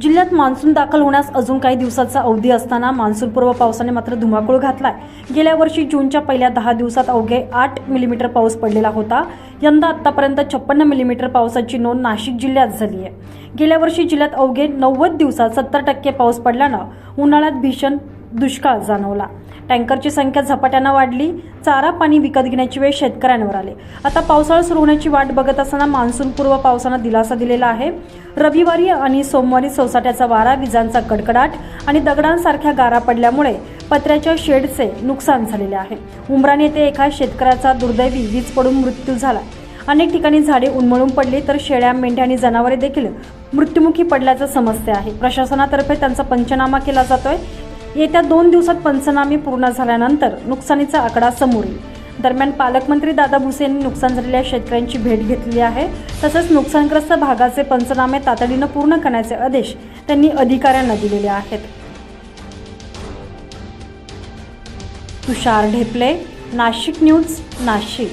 जिल्ह्यात मान्सून दाखल होण्यास अजून काही दिवसाचा अवधी असताना मान्सूनपूर्व पावसाने मात्र धुमाकूळ घातलाय. गेल्या वर्षी जूनच्या पहिल्या दहा दिवसात अवघे आठ मिलीमीटर पाऊस पडलेला होता. यंदा आतापर्यंत छप्पन्न मिलीमीटर पावसाची नोंद नाशिक जिल्ह्यात झाली आहे. गेल्या वर्षी जिल्ह्यात अवघे नव्वद दिवसात सत्तर टक्के पाऊस पडल्यानं उन्हाळ्यात भीषण दुष्काळ जाणवला. टँकरची संख्या झपाट्यानं वाढली चारा पाणी विकत घेण्याची वेळ शेतकऱ्यांवर आले. आता पावसाळा सुरू होण्याची वाट बघत असताना मान्सूनपूर्व पावसानं दिलासा दिलेला आहे. रविवारी आणि सोमवारी सोसाट्याचा वारा विजांचा कडकडाट आणि दगडांसारख्या गारा पडल्यामुळे पत्र्याच्या शेडचे नुकसान झालेले आहे. उमरान येथे एका शेतकऱ्याचा दुर्दैवी वीज पडून मृत्यू झाला. अनेक ठिकाणी झाडे उन्मळून पडली तर शेळ्या मेंढ्या आणि जनावरे देखील मृत्युमुखी पडल्याचं समजते आहे. प्रशासनातर्फे त्यांचा पंचनामा केला जातोय. येत्या दोन दिवसात पंचनामे पूर्ण झाल्यानंतर नुकसानीचा आकडा समोर येईल दरम्यान पालकमंत्री दादा भुसे यांनी नुकसान झालेल्या शेतकऱ्यांची भेट घेतली आहे. तसंच नुकसानग्रस्त भागाचे पंचनामे तातडीनं पूर्ण करण्याचे आदेश त्यांनी अधिकाऱ्यांना दिलेले आहेत. तुषार ढेपले नाशिक न्यूज नाशिक.